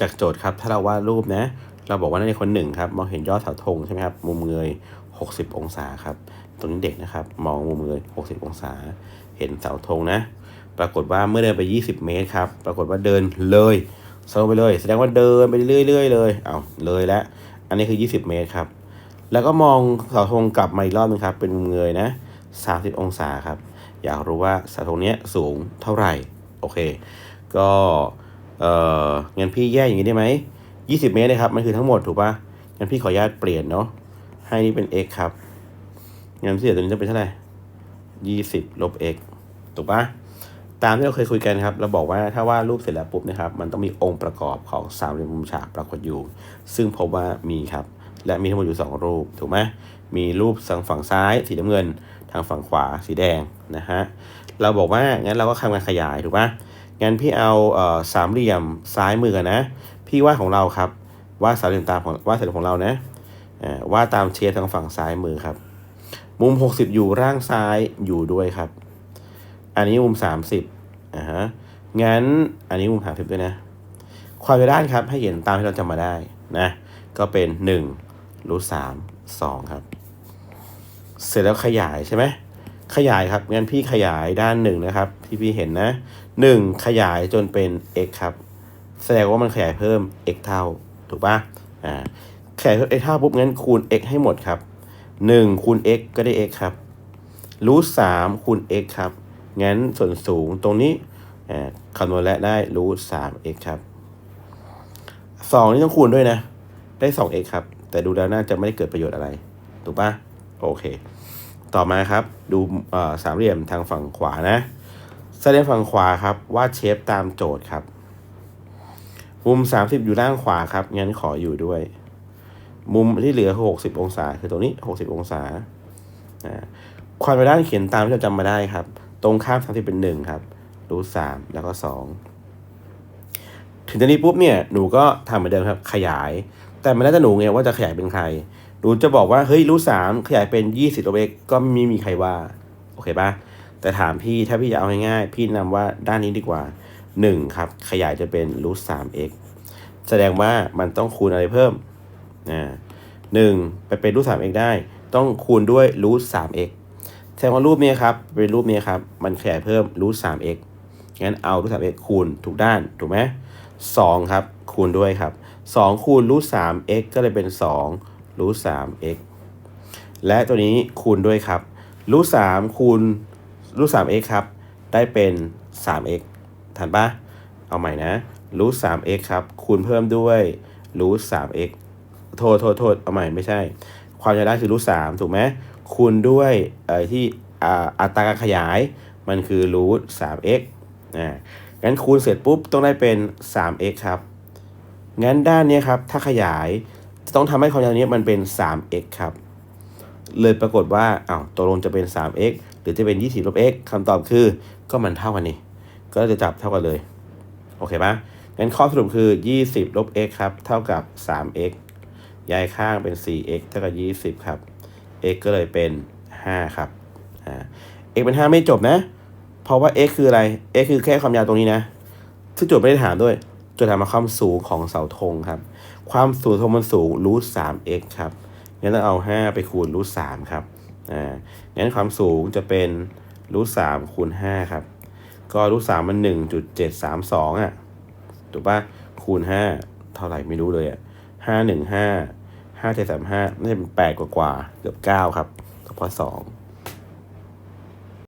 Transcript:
จากโจทย์ครับ ถ้าเราวาดรูปนะ เราบอกว่านักเรียนคนหนึ่งครับ มองเห็นยอดเสาธงใช่ไหมครับ มุมเงย 60 องศาครับ ตรงนี้เด็กนะครับ มองมุมเงย 60 องศา เห็นเสาธงนะ ปรากฏว่าเมื่อเดินไป 20 เมตรครับ ปรากฏว่าเดินเลยโซไปเลย แสดงว่าเดินไปเรื่อยๆเลย เอาเลยแล้ว อันนี้คือ 20 เมตรครับ แล้วก็มองเสาธงกลับมาอีกรอบนึงครับ เป็นมุมเงยนะ 30 องศาครับ อยากรู้ว่าเสาธงเนี้ยสูงเท่าไหร่ โอเค ก็ เอ่องั้นพี่แยกอย่างนี้ได้ไหม20เมตรนะครับ มันคือทั้งหมดถูกปะงั้นพี่ขออนุญาตเปลี่ยนเนาะ ให้นี่เป็น x ครับ งั้นเหลือตัวนี้จะเป็นเท่าไหร่20ลบ x ถูกปะตามที่เราเคยคุยกันครับ เราบอกว่าถ้าวาดรูปเสร็จแล้วปุ๊บนะครับ มันต้องมีองค์ประกอบของสามเหลี่ยมมุมฉากปรากฏอยู่ ซึ่งพบว่ามีครับ และมีทั้งหมดอยู่ 2 รูป ถูกไหมมีรูปทางฝั่งซ้ายสีน้ำเงิน ทางฝั่งขวาสีแดงนะฮะ เราบอกว่างั้นเราก็ทำการขยายถูกปะ งั้นพี่เอาเอ่อสามเหลี่ยมซ้ายมือนะ พี่วาดของเราครับวาดสามเหลี่ยมตามของวาดเสร็จของเรานะอ่าวาดตามเชฟทางฝั่งซ้ายมือครับ มุม 60 อยู่ร่างซ้ายอยู่ด้วยครับ อันนี้มุม 30อ่าฮะงั้นอันนี้มุม30ด้วยนะ ความยาวด้านครับให้เห็นตามที่เราจำมาได้นะก็เป็น1รูท3 2ครับ เสร็จแล้วขยายใช่ไหม ขยายครับงั้นพี่ขยายด้านหนึ่งนะครับ ที่พี่เห็นนะหนึ่งขยายจนเป็น x ครับ แสดงว่ามันขยายเพิ่ม x เท่า ถูกปะอ่าขยายเพิ่ม x เท่าปุ๊บงั้นคูณ x ให้หมดครับหนึ่งคูณ x ก็ได้ x ครับรูทสามคูณ x ครับงั้นส่วนสูงตรงนี้อ่าคำนวณและได้รูทสาม x ครับสองนี่ต้องคูณด้วยนะ ได้สอง x ครับ แต่ดูแล้วน่าจะไม่ได้เกิดประโยชน์อะไร ถูกปะโอเค ต่อมาครับดูสามเหลี่ยมทางฝั่งขวานะสามเหลี่ยมฝั่งขวาครับวาดเชฟตามโจทย์ครับมุม30อยู่ด้านขวาครับงั้นขออยู่ด้วย มุมที่เหลือคือ60องศา คือตรงนี้60องศาความไปด้านเขียนตามที่เราจำมาได้ครับ ตรงข้าม30เป็น1ครับรูทสามแล้วก็2ถึงตอนนี้ปุ๊บเนี่ยหนูก็ทำเหมือนเดิมครับ ขยาย แต่มันแล้วแต่หนูไงว่าจะขยายเป็นใคร หนูจะบอกว่าเฮ้ยรูทสามขยายเป็น20ลบ x ก็ไม่มีใครว่า โอเคปะแต่ถามพี่ถ้าพี่จะเอาง่ายๆพี่แนะนำว่าด้านนี้ดีกว่า1ครับขยายจะเป็นรูทสาม x แสดงว่ามันต้องคูณอะไรเพิ่มอ่าหนึ่งไปเป็นรูทสาม x ได้ ต้องคูณด้วยรูทสาม x แสดงว่ารูปนี้ครับเป็นรูปนี้ครับมันขยายเพิ่มรูทสาม x งั้นเอารูทสาม x คูณทุกด้านถูกไหมสองครับคูณด้วยครับสองคูณรูทสาม x ก็เลยเป็นสอง รูทสาม x และตัวนี้คูณด้วยครับรูทสามคูณรูทสาม x ครับ ได้เป็นสาม x ทันปะเอาใหม่นะรูทสาม x ครับ คูณเพิ่มด้วยรูทสาม x โทษโทษโทษเอาใหม่ไม่ใช่ ความยาวได้คือรูทสามถูกไหมคูณด้วยเอ่อที่อัตราการขยายมันคือรูทสาม x อ่างั้นคูณเสร็จปุ๊บต้องได้เป็น 3x ครับ งั้นด้านนี้ครับ ถ้าขยาย จะต้องทำให้ความยาวนี้มันเป็น 3x ครับ เลยปรากฏว่าอ้าวตกลงจะเป็น 3x หรือจะเป็น 20ลบ x คำตอบคือก็มันเท่ากันนี่ก็จะจับเท่ากันเลย โอเคปะงั้นข้อสรุปคือ 20ลบ x ครับ เท่ากับ 3x ย้ายข้างเป็น 4x เท่ากับ 20 ครับ x ก็เลยเป็น 5 ครับอ่า x เป็น 5 ไม่จบนะ เพราะว่า x คืออะไร x คือแค่ความยาวตรงนี้นะซึ่งโจทย์ไม่ได้ถามด้วย โจทย์ถามาความสูงของเสาธงครับ ความสูงธงมันสูงรูทสาม x ครับ งั้นต้องเอา5ไปคูณรูทสามครับ อ่า งั้นความสูงจะเป็นรูทสามคูณ5ครับ ก็รูทสามมัน1.732อะ ถูกปะคูณ5เท่าไหร่ไม่รู้เลยอะ5 1 5 5 7 3 5น่าจะเป็น8กว่ากว่าๆเกือบ9ครับเพราะ2